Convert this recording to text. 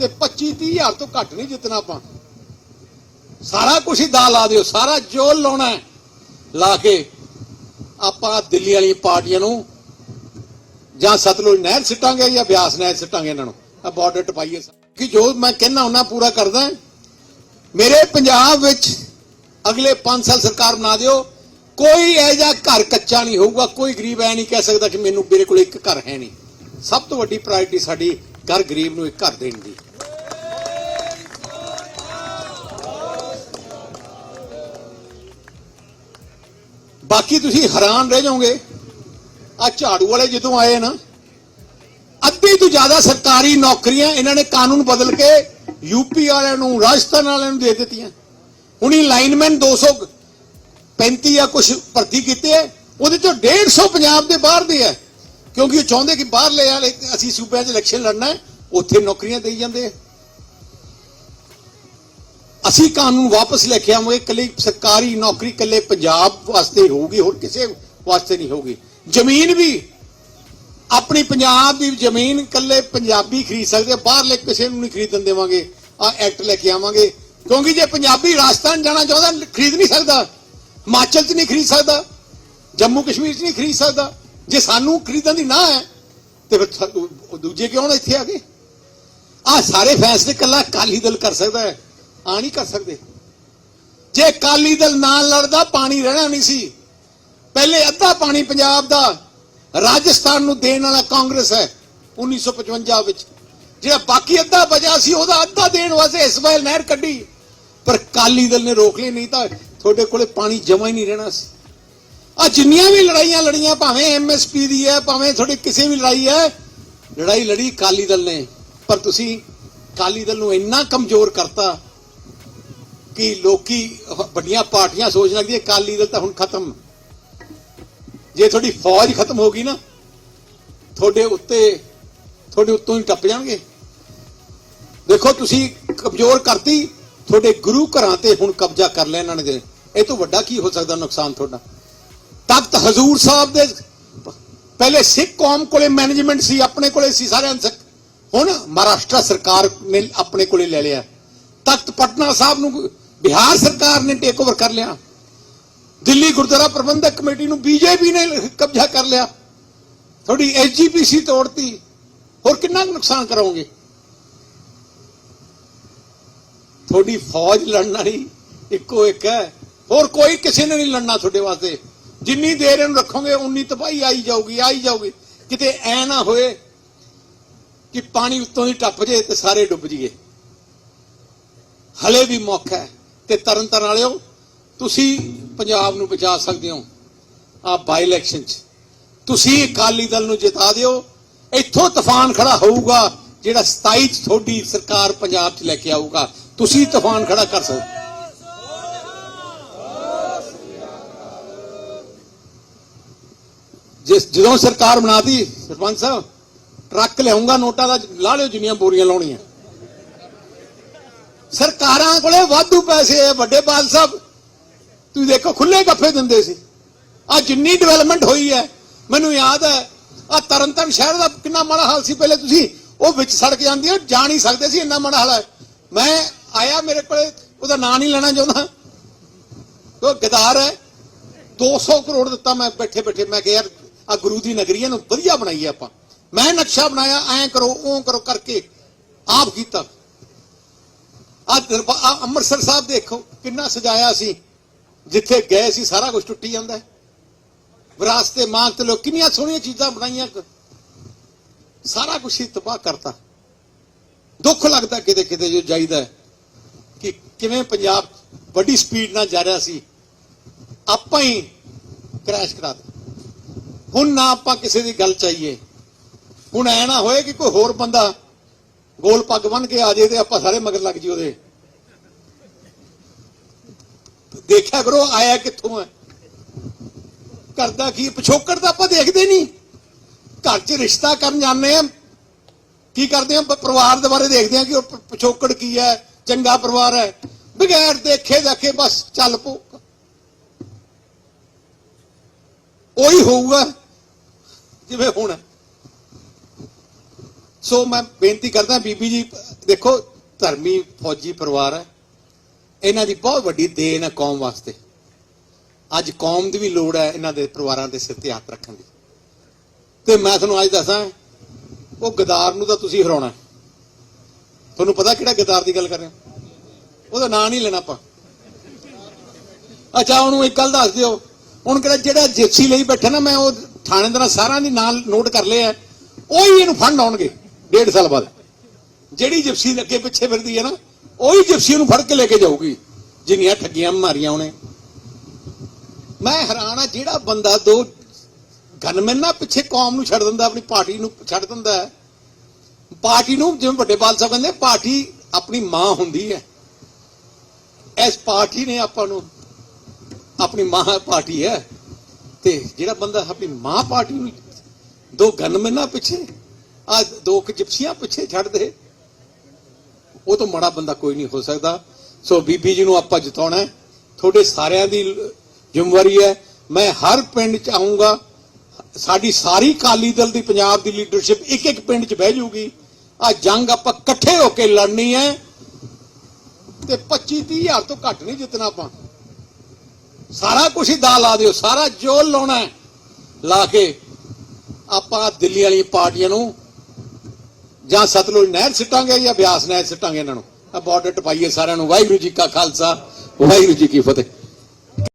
ਤੇ 25 30000 ਤੋਂ ਘੱਟ ਨਹੀਂ ਜਿੱਤਣਾ ਆਪਾਂ। ਸਾਰਾ ਕੁਝ ਹੀ ਦਾ ਲਾ ਦਿਓ, ਸਾਰਾ ਜੋਲ ਲਾਉਣਾ ਲਾ ਕੇ ਆਪਾਂ ਦਿੱਲੀ ਵਾਲੀ ਪਾਰਟੀਆਂ ਨੂੰ ਜਾਂ ਸਤਲੁਜ ਨਹਿਰ ਸਿੱਟਾਂਗੇ ਜਾਂ ਬਿਆਸ ਨਹਿਰ ਸਿੱਟਾਂਗੇ ਇਹਨਾਂ ਨੂੰ। ਆ ਬਾਰਡਰ ਟਪਾਈਏ ਕਿ ਜੋ ਮੈਂ ਕਹਿਣਾ ਉਹਨਾਂ ਪੂਰਾ ਕਰਦਾ ਮੇਰੇ ਪੰਜਾਬ ਵਿੱਚ ਅਗਲੇ 5 ਸਾਲ ਸਰਕਾਰ ਬਣਾ ਦਿਓ। ਕੋਈ ਐਜਾ ਘਰ ਕੱਚਾ ਨਹੀਂ ਹੋਊਗਾ। ਕੋਈ ਗਰੀਬ ਐ ਨਹੀਂ ਕਹਿ ਸਕਦਾ ਕਿ ਮੈਨੂੰ ਮੇਰੇ ਕੋਲ ਇੱਕ ਘਰ ਹੈ ਨਹੀਂ। ਸਭ ਤੋਂ ਵੱਡੀ ਪ੍ਰਾਇੋਰਟੀ ਸਾਡੀ ਘਰ ਗਰੀਬ ਨੂੰ ਇੱਕ ਘਰ ਦੇਣ ਦੀ। ਬਾਕੀ ਤੁਸੀਂ ਹੈਰਾਨ ਰਹਿ ਜਾਓਗੇ। ਆ ਝਾੜੂ ਵਾਲੇ ਜਦੋਂ ਆਏ ਨਾ, ਅੱਧੀ ਤੋਂ ਜ਼ਿਆਦਾ ਸਰਕਾਰੀ ਨੌਕਰੀਆਂ ਇਹਨਾਂ ਨੇ ਕਾਨੂੰਨ ਬਦਲ ਕੇ ਯੂਪੀ ਵਾਲਿਆਂ ਨੂੰ, ਰਾਜਸਥਾਨ ਵਾਲਿਆਂ ਨੂੰ ਦੇ ਦਿੱਤੀਆਂ। ਹੁਣੀ ਲਾਈਨਮੈਨ 235 ਜਾਂ ਕੁਝ ਭਰਤੀ ਕੀਤੇ ਹੈ ਉਹਦੇ ਚੋਂ 150 ਪੰਜਾਬ ਦੇ ਬਾਹਰ ਦੇ ਹੈ ਕਿਉਂਕਿ ਉਹ ਚਾਹੁੰਦੇ ਕਿ ਬਾਹਰ ਲੈ ਵਾਲੇ, ਅਸੀਂ ਸੂਬਿਆਂ 'ਚ ਇਲੈਕਸ਼ਨ ਲੜਨਾ ਉੱਥੇ ਨੌਕਰੀਆਂ ਦੇਈ ਜਾਂਦੇ ਆ। ਅਸੀਂ ਕਾਨੂੰਨ ਵਾਪਸ ਲੈ ਕੇ ਆਵਾਂਗੇ, ਇਕੱਲੀ ਸਰਕਾਰੀ ਨੌਕਰੀ, ਇਕੱਲੇ ਪੰਜਾਬ ਵਾਸਤੇ ਹੋਊਗੀ, ਹੋਰ ਕਿਸੇ ਵਾਸਤੇ ਨਹੀਂ ਹੋਊਗੀ। ਜ਼ਮੀਨ ਵੀ, ਆਪਣੀ ਪੰਜਾਬ ਦੀ ਜ਼ਮੀਨ ਇਕੱਲੇ ਪੰਜਾਬੀ ਖਰੀਦ ਸਕਦੇ ਬਾਹਰਲੇ ਕਿਸੇ ਨੂੰ ਨਹੀਂ ਖਰੀਦਣ ਦੇਵਾਂਗੇ। ਆ ਐਕਟ ਲੈ ਕੇ ਆਵਾਂਗੇ। ਕਿਉਂਕਿ ਜੇ ਪੰਜਾਬੀ ਰਾਜਸਥਾਨ ਜਾਣਾ ਚਾਹੁੰਦਾ, ਖਰੀਦ ਨਹੀਂ ਸਕਦਾ। ਹਿਮਾਚਲ 'ਚ ਨਹੀਂ ਖਰੀਦ ਸਕਦਾ। ਜੰਮੂ ਕਸ਼ਮੀਰ 'ਚ ਨਹੀਂ ਖਰੀਦ ਸਕਦਾ। ਜੇ ਸਾਨੂੰ ਖਰੀਦਣ ਦੀ ਨਾ ਹੈ, ਤੇ ਫਿਰ ਦੂਜੇ ਕਿਉਂ ਨਾ ਇੱਥੇ ਆ ਗਏ ਆ ਸਾਰੇ ਫੈਸਲੇ ਕੱਲਾ ਅਕਾਲੀ ਦਲ ਕਰ ਸਕਦਾ ਹੈ। ਆ ਨਹੀਂ ਕਰ ਸਕਦੇ। ਜੇ ਅਕਾਲੀ ਦਲ ਨਾਲ ਲੜਦਾ, ਪਾਣੀ ਰਹਿਣਾ ਨਹੀਂ ਸੀ। ਪਹਿਲੇ ਅੱਧਾ ਪਾਣੀ ਪੰਜਾਬ ਦਾ ਰਾਜਸਥਾਨ ਨੂੰ ਦੇਣ ਵਾਲਾ ਕਾਂਗਰਸ ਹੈ 1955 ਵਿੱਚ। ਜਿਹੜਾ ਬਾਕੀ ਅੱਧਾ ਬਚਾ ਸੀ, ਉਹਦਾ ਅੱਧਾ ਦੇਣ ਵਾਸਤੇ ਇਸਮਾਇਲ ਨਹਿਰ ਕੱਢੀ। ਪਰ ਅਕਾਲੀ ਦਲ ਨੇ ਰੋਕ ਲਈ, ਨਹੀਂ ਤਾਂ ਤੁਹਾਡੇ ਕੋਲੇ ਪਾਣੀ ਜਮਾ ਹੀ ਨਹੀਂ ਰਹਿਣਾ ਸੀ। ਆ ਜਿੰਨੀਆਂ ਵੀ ਲੜਾਈਆਂ ਲੜੀਆਂ, ਭਾਵੇਂ ਐਮਐਸਪੀ ਦੀ ਹੈ, ਭਾਵੇਂ ਤੁਹਾਡੀ ਕਿਸੇ ਵੀ ਲੜਾਈ ਹੈ, ਲੜਾਈ ਲੜੀ ਅਕਾਲੀ ਦਲ ਨੇ। ਪਰ ਤੁਸੀਂ ਅਕਾਲੀ ਦਲ ਨੂੰ ਇੰਨਾ ਕਮਜ਼ੋਰ ਕਰਤਾ ਕਿ ਲੋਕੀ ਵੱਡੀਆਂ ਪਾਰਟੀਆਂ ਸੋਚ ਲੱਗਦੀ ਅਕਾਲੀ ਦਲ ਤਾਂ ਹੁਣ ਖਤਮ। ਜੇ ਤੁਹਾਡੀ ਫੌਜ ਖਤਮ ਹੋ ਗਈ ਨਾ, ਤੁਹਾਡੇ ਉੱਤੇ, ਤੁਹਾਡੇ ਉੱਤੋਂ ਹੀ ਟੱਪ ਜਾਣਗੇ। ਦੇਖੋ, ਤੁਸੀਂ ਕਮਜ਼ੋਰ ਕਰਤੀ, ਤੁਹਾਡੇ ਗੁਰੂ ਘਰਾਂ ਤੇ ਹੁਣ ਕਬਜ਼ਾ ਕਰ ਲਿਆ ਇਹਨਾਂ ਨੇ। ਇਹ ਤੋਂ ਵੱਡਾ ਕੀ ਹੋ ਸਕਦਾ ਨੁਕਸਾਨ ਤੁਹਾਡਾ? ਤਖਤ ਹਜ਼ੂਰ ਸਾਹਿਬ ਦੇ ਪਹਿਲੇ ਸਿੱਖ ਕੌਮ ਕੋਲੇ ਮੈਨੇਜਮੈਂਟ ਸੀ, ਆਪਣੇ ਕੋਲੇ ਸੀ ਸਾਰਿਆਂ ਦੇ ਹੁਣ ਮਹਾਰਾਸ਼ਟਰ ਸਰਕਾਰ ਨੇ ਆਪਣੇ ਕੋਲੇ ਲੈ ਲਿਆ। ਤਖਤ ਪਟਨਾ ਸਾਹਿਬ ਨੂੰ ਬਿਹਾਰ ਸਰਕਾਰ ਨੇ ਟੇਕ ਓਵਰ ਕਰ ਲਿਆ। ਦਿੱਲੀ ਗੁਰਦੁਆਰਾ ਪ੍ਰਬੰਧਕ ਕਮੇਟੀ ਨੂੰ ਬੀਜੇਪੀ ਨੇ ਕਬਜ਼ਾ ਕਰ ਲਿਆ। ਥੋੜੀ ਐਸਜੀਪੀਸੀ ਤੋੜਤੀ। ਹੋਰ ਕਿੰਨਾ ਕੁ ਨੁਕਸਾਨ ਕਰਾਉਂਗੇ ਤੁਹਾਡੀ ਫੌਜ ਲੜਨ ਵਾਲੀ ਇੱਕੋ ਇੱਕ ਹੈ। ਹੋਰ ਕੋਈ ਕਿਸੇ ਨੇ ਨਹੀਂ ਲੜਨਾ ਤੁਹਾਡੇ ਵਾਸਤੇ। ਜਿੰਨੀ ਦੇਰ ਇਹਨੂੰ ਰੱਖੋਗੇ, ਉਨੀ ਤਬਾਹੀ ਆਈ ਜਾਊਗੀ ਆਈ ਜਾਊਗੀ। ਕਿਤੇ ਐ ਨਾ ਹੋਏ ਕਿ ਪਾਣੀ ਉੱਤੋਂ ਹੀ ਟੱਪ ਜੇ ਤੇ ਸਾਰੇ ਡੁੱਬ ਜੀਏ। ਹਲੇ ਵੀ ਮੌਕਾ ਹੈ। ਤੇ ਤਰਨ ਤਾਰਨ ਵਾਲਿਓ, ਤੁਸੀਂ ਪੰਜਾਬ ਨੂੰ ਬਚਾ ਸਕਦੇ ਹੋ ਆ ਬਾਈ ਇਲੈਕਸ਼ਨ 'ਚ। ਤੁਸੀਂ ਅਕਾਲੀ ਦਲ ਨੂੰ ਜਿਤਾ ਦਿਓ, ਇੱਥੋਂ ਤੂਫਾਨ ਖੜਾ ਹੋਊਗਾ, ਜਿਹੜਾ 27 'ਚ ਤੁਹਾਡੀ ਸਰਕਾਰ ਪੰਜਾਬ 'ਚ ਲੈ ਕੇ ਆਊਗਾ। ਤੁਸੀਂ ਤੂਫਾਨ ਖੜਾ ਕਰ ਸਕਦੇ ਜਿਸ ਜਦੋਂ ਸਰਕਾਰ ਬਣਾਤੀ, ਸਰਪੰਚ ਸਾਹਿਬ, ਟਰੱਕ ਲਿਆਉਂਗਾ ਨੋਟਾਂ ਦਾ ਲਾ ਲਿਓ ਜਿੰਨੀਆਂ ਬੋਰੀਆਂ ਲਾਉਣੀਆਂ। ਸਰਕਾਰਾਂ ਕੋਲੇ ਵਾਧੂ ਪੈਸੇ ਹੈ ਵੱਡੇ ਬਾਲ ਸਾਹਿਬ। ਤੁਸੀਂ ਦੇਖੋ ਖੁੱਲੇ ਗੱਫੇ ਦਿੰਦੇ ਸੀ। ਆ ਜਿੰਨੀ ਡਿਵੈਲਪਮੈਂਟ ਹੋਈ ਹੈ, ਮੈਨੂੰ ਯਾਦ ਹੈ ਆ ਤਰਨਤਾਰਨ ਸ਼ਹਿਰ ਦਾ ਕਿੰਨਾ ਮਾੜਾ ਹਾਲ ਸੀ। ਪਹਿਲੇ ਤੁਸੀਂ ਉਹ ਵਿੱਚ ਸੜਕ ਜਾਂਦੀ ਹੈ, ਜਾ ਨਹੀਂ ਸਕਦੇ ਸੀ, ਇੰਨਾ ਮਾੜਾ ਹਾਲ ਹੈ। ਮੈਂ ਆਇਆ ਮੇਰੇ ਕੋਲੇ, ਉਹਦਾ ਨਾਂ ਨਹੀਂ ਲੈਣਾ ਚਾਹੁੰਦਾ। ਉਹ ਗਦਾਰ ਹੈ। 200 ਕਰੋੜ ਦਿੱਤਾ ਮੈਂ ਬੈਠੇ ਬੈਠੇ। ਮੈਂ ਕਿਹਾ, ਯਾਰ ਆ ਗੁਰੂ ਦੀ ਨਗਰੀ ਹੈ ਵਧੀਆ ਬਣਾਈ ਹੈ ਆਪਾਂ। ਮੈਂ ਨਕਸ਼ਾ ਬਣਾਇਆ, ਐਂ ਕਰੋ ਉਹ ਕਰੋ ਕਰਕੇ ਆਪ ਕੀਤਾ। ਆ ਅੰਮ੍ਰਿਤਸਰ ਸਾਹਿਬ ਦੇਖੋ, ਕਿੰਨਾ ਸਜਾਇਆ ਸੀ। ਜਿੱਥੇ ਗਏ ਸੀ, ਸਾਰਾ ਕੁਝ ਟੁੱਟੀ ਜਾਂਦਾ ਹੈ। ਵਿਰਾਸਤੇ ਮਾਂਗ ਤੇ ਲੋਕ ਕਿੰਨੀਆਂ ਸੋਹਣੀਆਂ ਚੀਜ਼ਾਂ ਬਣਾਈਆਂ ਸਾਰਾ ਕੁਝ ਹੀ ਤਬਾਹ ਕਰਤਾ। ਦੁੱਖ ਲੱਗਦਾ ਕਿਤੇ ਕਿਤੇ ਜੋ ਜਾਈਦਾ ਕਿ ਕਿਵੇਂ ਪੰਜਾਬ ਵੱਡੀ ਸਪੀਡ ਨਾਲ ਜਾ ਰਿਹਾ ਸੀ। ਆਪਾਂ ਹੀ ਕ੍ਰੈਸ਼ ਕਰਾ ਦਿੱਤਾ। ਹੁਣ ਨਾ ਆਪਾਂ ਕਿਸੇ ਦੀ ਗੱਲ ਚਾਹੀਏ। ਹੁਣ ਐ ਨਾ ਹੋਏ ਕਿ ਕੋਈ ਹੋਰ ਬੰਦਾ ਗੋਲ ਪੱਗ ਬੰਨ ਕੇ ਆ ਜੇ ਤੇ ਆਪਾਂ ਸਾਰੇ ਮਗਰ ਲੱਗ ਜੀ ਉਹਦੇ। ਦੇਖਿਆ ਕਰੋ, ਆਇਆ ਕਿੱਥੋਂ ਹੈ? ਕਰਦਾ ਕੀ? ਪਿਛੋਕੜ ਤਾਂ ਆਪਾਂ ਦੇਖਦੇ ਨਹੀਂ। ਘਰ 'ਚ ਰਿਸ਼ਤਾ ਕਰਨ ਜਾਂਦੇ ਆ ਕੀ ਕਰਦੇ ਆ ਪਰਿਵਾਰ ਦੇ ਬਾਰੇ ਦੇਖਦੇ ਆ ਕਿ ਉਹ ਪਿਛੋਕੜ ਕੀ ਹੈ, ਚੰਗਾ ਪਰਿਵਾਰ ਹੈ। ਬਗੈਰ ਦੇਖੇ ਦੇਖੇ ਬਸ ਚੱਲ ਪੋ ਉਹੀ ਹੋਊਗਾ ਜਿਵੇਂ ਹੁਣ ਸੋ ਮੈਂ ਬੇਨਤੀ ਕਰਦਾ ਬੀਬੀ ਜੀ, ਦੇਖੋ, ਧਰਮੀ ਫੌਜੀ ਪਰਿਵਾਰ ਹੈ। ਇਹਨਾਂ ਦੀ ਬਹੁਤ ਵੱਡੀ ਦੇਣ ਹੈ ਕੌਮ ਵਾਸਤੇ। ਅੱਜ ਕੌਮ ਦੀ ਵੀ ਲੋੜ ਹੈ ਇਹਨਾਂ ਦੇ ਪਰਿਵਾਰਾਂ ਦੇ ਸਿਰ ਤੇ ਹੱਥ ਰੱਖਣ ਦੀ। ਤੇ ਮੈਂ ਤੁਹਾਨੂੰ ਅੱਜ ਦੱਸਾਂ, ਉਹ ਗਦਾਰ ਨੂੰ ਤਾਂ ਤੁਸੀਂ ਹਰਾਉਣਾ ਤੁਹਾਨੂੰ ਪਤਾ ਕਿਹੜਾ ਗਦਾਰ ਦੀ ਗੱਲ ਕਰ ਰਹੇ ਹੋ? ਉਹਦਾ ਨਾਂ ਨਹੀਂ ਲੈਣਾ ਆਪਾਂ। ਅੱਛਾ, ਉਹਨੂੰ ਇੱਕ ਗੱਲ ਦੱਸ ਦਿਓ। ਹੁਣ ਕਿਹੜਾ ਜਿਹੜਾ ਜਿਪਸੀ ਲਈ ਬੈਠਾ ਨਾ, ਮੈਂ ਉਹ ਥਾਣੇਦਾਰਾਂ ਸਾਰਿਆਂ ਦੀ ਨਾਂ ਨੋਟ ਕਰ ਲਿਆ ਉਹ ਹੀ ਇਹਨੂੰ ਫੰਡ ਆਉਣਗੇ। ਡੇਢ ਸਾਲ ਬਾਅਦ। ਜਿਹੜੀ ਜਿਪਸੀ ਅੱਗੇ ਪਿੱਛੇ ਫਿਰਦੀ ਹੈ ਨਾ, ਉਹੀ ਜਿਪਸੀ ਨੂੰ ਫੜ ਕੇ ਲੈ ਕੇ ਜਾਊਗੀ। ਜਿੰਨੀਆਂ ਠੱਗੀਆਂ ਮਾਰੀਆਂ ਉਹਨੇ। ਮੈਂ ਹੈਰਾਨ ਆ, ਜਿਹੜਾ ਬੰਦਾ ਦੋ ਗਨਮੈਨ ਨਾ ਪਿੱਛੇ ਕੌਮ ਨੂੰ ਛੱਡ ਦਿੰਦਾ, ਆਪਣੀ ਪਾਰਟੀ ਨੂੰ ਛੱਡ ਦਿੰਦਾ ਹੈ। ਪਾਰਟੀ ਨੂੰ ਜਿਵੇਂ ਵੱਡੇ ਪਾਲ ਸਾਹਿਬ ਕਹਿੰਦੇ ਪਾਰਟੀ ਆਪਣੀ ਮਾਂ ਹੁੰਦੀ ਹੈ। ਇਸ ਪਾਰਟੀ ਨੇ ਆਪਾਂ ਨੂੰ ਆਪਣੀ ਮਾਂ ਪਾਰਟੀ ਹੈ। ਤੇ ਜਿਹੜਾ ਬੰਦਾ ਆਪਣੀ ਮਾਂ ਪਾਰਟੀ ਨੂੰ ਦੋ ਗਨਮੈਨਾਂ ਪਿੱਛੇ ਆ ਦੋ ਕੁ ਜਿਪਸੀਆਂ ਪਿੱਛੇ ਛੱਡ ਦੇ। ਉਹ ਤੋਂ ਮਾੜਾ ਬੰਦਾ ਕੋਈ ਨਹੀਂ ਹੋ ਸਕਦਾ। ਸੋ ਬੀਬੀ ਜੀ ਨੂੰ ਆਪਾਂ ਜਿਤਾਉਣਾ ਤੁਹਾਡੇ ਸਾਰਿਆਂ ਦੀ ਜ਼ਿੰਮੇਵਾਰੀ ਹੈ। ਮੈਂ ਹਰ ਪਿੰਡ ਚ ਆਉਂਗਾ ਸਾਡੀ ਸਾਰੀ ਕਾਲੀ ਦਲ ਦੀ ਪੰਜਾਬ ਦੀ ਲੀਡਰਸ਼ਿਪ ਇੱਕ ਇੱਕ ਪਿੰਡ ਚ ਬਹਿ ਜਾਊਗੀ ਆ ਜੰਗ ਆਪਾਂ ਇਕੱਠੇ ਹੋ ਕੇ ਲੜਨੀ ਹੈ। ਤੇ 25 30 ਹਜ਼ਾਰ ਤੋਂ ਘੱਟ ਨਹੀਂ ਜਿੱਤਣਾ ਆਪਾਂ। ਸਾਰਾ ਕੁਝ ਹੀ ਦਾ ਲਾ ਦਿਓ। ਸਾਰਾ ਜੋਲ ਲਾਉਣਾ ਲਾ ਕੇ ਆਪਾਂ ਦਿੱਲੀ ਵਾਲੀ ਪਾਰਟੀਆਂ ਨੂੰ ਜਾਂ ਸਤਲੁਜ ਨਹਿਰ ਸਿੱਟਾਂਗੇ ਜਾਂ ਬਿਆਸ ਨਹਿਰ ਸਿੱਟਾਂਗੇ ਇਹਨਾਂ ਨੂੰ? ਆ ਬਾਰਡਰ ਟਪਾਈਏ ਸਾਰਿਆਂ ਨੂੰ। ਵਾਹਿਗੁਰੂ ਜੀ ਕਾ ਖਾਲਸਾ, ਵਾਹਿਗੁਰੂ ਜੀ ਕੀ ਫਤਿਹ।